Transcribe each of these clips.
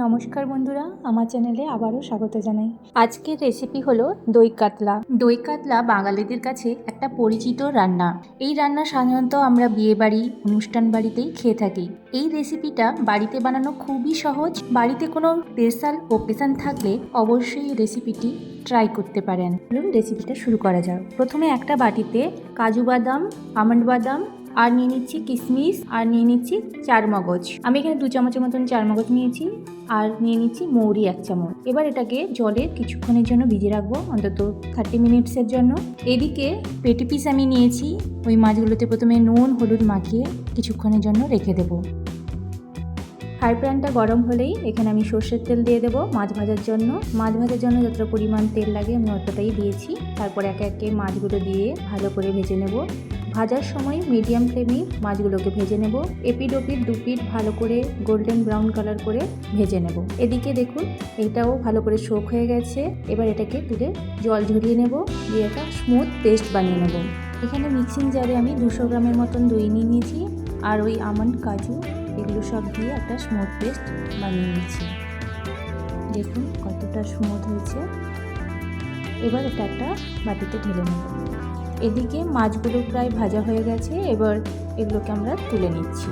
নমস্কার বন্ধুরা, আমার চ্যানেলে আবারও স্বাগত জানাই। আজকের রেসিপি হলো দই কাতলা। দই কাতলা বাঙালিদের কাছে একটা পরিচিত রান্না। এই রান্না সাধারণত আমরা বিয়ে বাড়ি, অনুষ্ঠান বাড়িতেই খেয়ে থাকি। এই রেসিপিটা বাড়িতে বানানো খুবই সহজ। বাড়িতে কোনো স্পেশাল ওকেশন থাকলে অবশ্যই রেসিপিটি ট্রাই করতে পারেন। রেসিপিটা শুরু করা যাক। প্রথমে একটা বাটিতে কাজু বাদাম, আমন্ড বাদাম আর নিয়ে নিচ্ছি কিশমিশ আর নিয়ে নিচ্ছি চার মগজ। আমি এখানে দু চামচের মতন চার মগজ নিয়েছি, আর নিয়ে নিচ্ছি মৌরি এক চামচ। এবার এটাকে জলে কিছুক্ষণের জন্য ভিজে রাখব, অন্তত থার্টি মিনিটসের জন্য। এদিকে পেটি পিস আমি নিয়েছি, ওই মাছগুলোতে প্রথমে নুন, হলুদ মাখিয়ে কিছুক্ষণের জন্য রেখে দেবো। ফ্রাই প্যানটা গরম হলেই এখানে আমি সর্ষের তেল দিয়ে দেবো মাছ ভাজার জন্য। মাছ ভাজার জন্য যতটা পরিমাণ তেল লাগে আমি অতটাই দিয়েছি। তারপর একে একে মাছগুলো দিয়ে ভালো করে ভেজে নেব। ভাজার সময় মিডিয়াম ফ্লেমে মাছগুলোকে ভেজে নেব। এপিড ওপিড দুপিড ভালো করে গোল্ডেন ব্রাউন কালার করে ভেজে নেব। এদিকে দেখুন, এটাও ভালো করে শোক হয়ে গেছে। এবার এটাকে তুলে জল ঝরিয়ে নেব। দিয়ে একটা স্মুথ পেস্ট বানিয়ে নেব। এখানে মিক্সিং জারে আমি দুশো গ্রামের মতন দই নিয়ে নিয়েছি। আর ওই আমন্ড কাজু। এগুলো সব দিয়ে একটা স্মুথ পেস্ট বানিয়ে নিচ্ছি। দেখুন কতটা স্মুথ হয়েছে। এবার এটা একটা বাটিতে ঢেলে নেব। এদিকে মাছগুলো প্রায় ভাজা হয়ে গেছে, এবার এগুলোকে আমরা তুলে নিচ্ছি।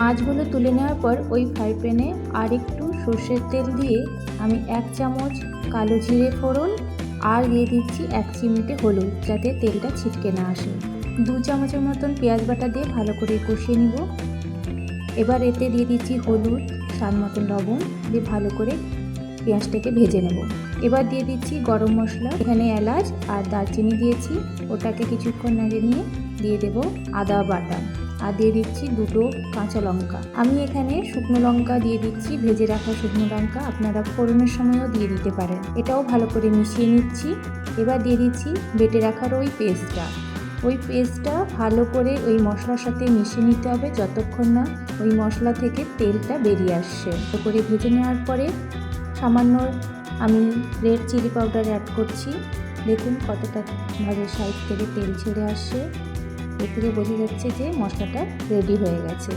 মাছগুলো তুলে নেওয়ার পর ওই ফ্রাই প্যানে আর একটু সর্ষের তেল দিয়ে আমি এক চামচ কালো জিরে ফোড়ন আর দিয়ে দিচ্ছি এক চিমটে হলুদ, যাতে তেলটা ছিটকে না আসে। দু চামচের মতন পেঁয়াজ বাটা দিয়ে ভালো করে কষিয়ে নিব। এবার এতে দিয়ে দিচ্ছি হলুদ, স্বাদ মতন লবণ দিয়ে ভালো করে পেঁয়াজটাকে ভেজে নেব। এবার দিয়ে দিচ্ছি গরম মশলা, এখানে এলাচ আর দারচিনি দিয়েছি। ওটাকে কিছুক্ষণ নাড়িয়ে নিয়ে দিয়ে দেব আদা বাটা। আর দিয়ে দিচ্ছি দুটো কাঁচা লঙ্কা। আমি এখানে শুকনো লঙ্কা দিয়ে দিচ্ছি, ভেজে রাখা শুকনো লঙ্কা আপনারা ফোড়নের সময়ও দিয়ে দিতে পারেন। এটাও ভালো করে মিশিয়ে নিচ্ছি। এবার দিয়ে দিচ্ছি বেটে রাখার ওই পেস্টটা। ওই পেস্টটা ভালো করে ওই মশলার সাথে মিশিয়ে নিতে হবে যতক্ষণ না ওই মশলা থেকে তেলটা বেরিয়ে আসছে। তো করে ভেজে নেওয়ার পরে সামান্য আমি রেড চিলি পাউডার অ্যাড করছি। দেখুন কতটা ভাবে সাইড থেকে তেল ছেড়ে আসছে। এতে বোঝা যাচ্ছে যে মশলাটা রেডি হয়ে গেছে।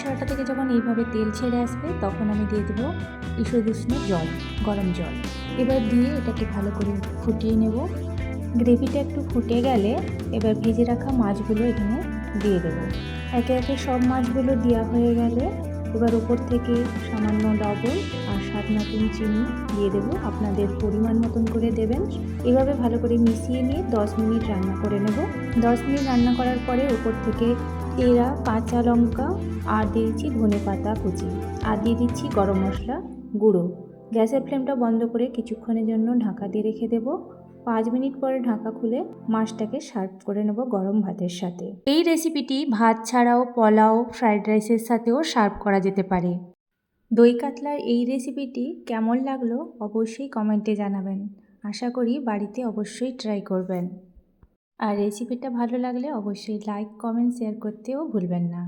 ছটা থেকে যখন এইভাবে তেল ছেড়ে আসবে তখন আমি দিয়ে দেবো ইসুদুষ্ণ জল, গরম জল। এবার দিয়ে এটাকে ভালো করে ফুটিয়ে নেব। গ্রেভিটা একটু ফুটে গেলে এবার ভেজে রাখা মাছগুলো এখানে দিয়ে দেবো। একে একে সব মাছগুলো দেওয়া হয়ে গেলে এবার ওপর থেকে সামান্য লবণ আর স্বাদ মতন চিনি দিয়ে দেবো। আপনাদের পরিমাণ মতন করে দেবেন। এভাবে ভালো করে মিশিয়ে নিয়ে দশ মিনিট রান্না করে নেব। দশ মিনিট রান্না করার পরে ওপর থেকে তেরা কাঁচা লঙ্কা আর দিয়েছি ধনে পাতা কুচি আর দিয়ে দিচ্ছি গরম মশলা গুঁড়ো। গ্যাসের ফ্লেমটা বন্ধ করে কিছুক্ষণের জন্য ঢাকা দিয়ে রেখে দেবো। পাঁচ মিনিট পরে ঢাকা খুলে মাছটাকে সার্ভ করে নেব গরম ভাতের সাথে। এই রেসিপিটি ভাত ছাড়াও পোলাও ফ্রাইড রাইসের সাথেও সার্ভ করা যেতে পারে। দই কাতলার এই রেসিপিটি কেমন লাগল অবশ্যই কমেন্টে জানাবেন। আশা করি বাড়িতে অবশ্যই ট্রাই করবেন। আর রেসিপিটা ভালো লাগলে অবশ্যই লাইক কমেন্ট শেয়ার করতেও ভুলবেন না।